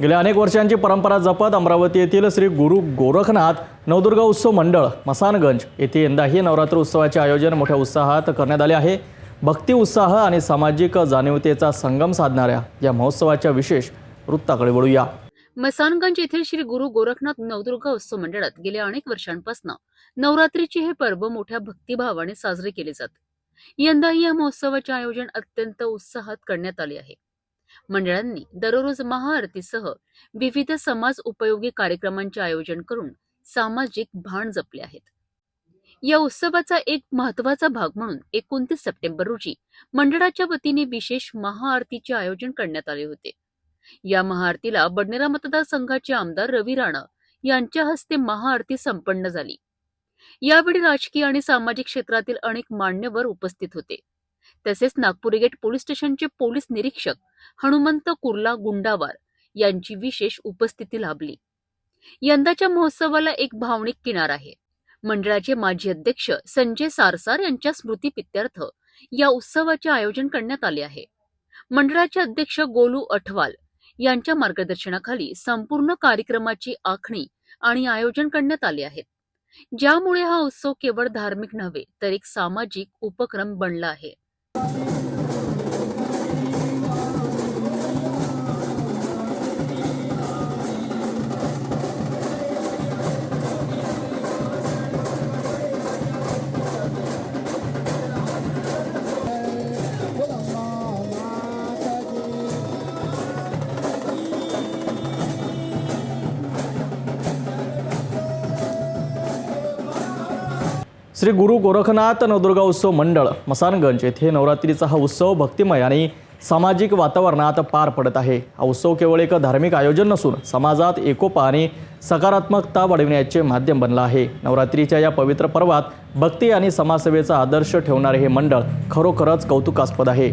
गेल्या अनेक वर्षांची परंपरा जपत अमरावती येथील श्री गुरु गोरखनाथ नवदुर्गा उत्सव मंडळ मसानगंज येथे यंदाही नवरात्र उत्सवाचे आयोजन मोठ्या उत्साहात करण्यात आले आहे. भक्ती उत्साह आणि सामाजिक जाणीवतेचा संगम साधणाऱ्या या महोत्सवाच्या विशेष वृत्ताकडे वळूया. मसानगंज येथील श्री गुरु गोरखनाथ नवदुर्गा उत्सव मंडळात गेल्या अनेक वर्षांपासून नवरात्रीचे हे पर्व मोठ्या भक्तिभावाने साजरे केले जाते. यंदाही या महोत्सवाचे आयोजन अत्यंत उत्साहात करण्यात आले आहे. मंडळांनी दररोज महाआरतीसह विविध समाज उपयोगी कार्यक्रमांचे आयोजन करून सामाजिक भान जपले आहेत. या उत्सवाचा एक महत्त्वाचा भाग म्हणून एकोणतीस सप्टेंबर रोजी मंडळाच्या वतीने विशेष महाआरतीचे आयोजन करण्यात आले होते. या महाआरतीला बडनेरा मतदारसंघाचे आमदार रवी राणा यांच्या हस्ते महाआरती संपन्न झाली. यावेळी राजकीय आणि सामाजिक क्षेत्रातील अनेक मान्यवर उपस्थित होते. तसेच नागपूर गेट पोलीस स्टेशनचे पोलीस निरीक्षक हनुमंत कुर्ला गुंडावार यांची विशेष उपस्थिती लाभली. यंदाच्या महोत्सवाला एक भावनिक किनार आहे. मंडळाचे माजी अध्यक्ष संजय सारसार यांच्या स्मृतीपित्यर्थ या उत्सवाचे आयोजन करण्यात आले आहे. मंडळाचे अध्यक्ष गोलू अठवाल यांच्या मार्गदर्शनाखाली संपूर्ण कार्यक्रमाची आखणी आणि आयोजन करण्यात आले आहेत ज्यामुळे हा उत्सव केवळ धार्मिक नव्हे तर एक सामाजिक उपक्रम बनला आहे. Música श्री गुरु गोरखनाथ नवदुर्गा उत्सव मंडळ मसानगंज येथे नवरात्रीचा हा उत्सव भक्तिमय आणि सामाजिक वातावरणात पार पडत आहे. हा उत्सव केवळ एक धार्मिक आयोजन नसून समाजात एकोपा आणि सकारात्मकता वाढविण्याचे माध्यम बनलं आहे. नवरात्रीच्या या पवित्र पर्वात भक्ती आणि समाजसेवेचा आदर्श ठेवणारे हे मंडळ खरोखरच कौतुकास्पद आहे.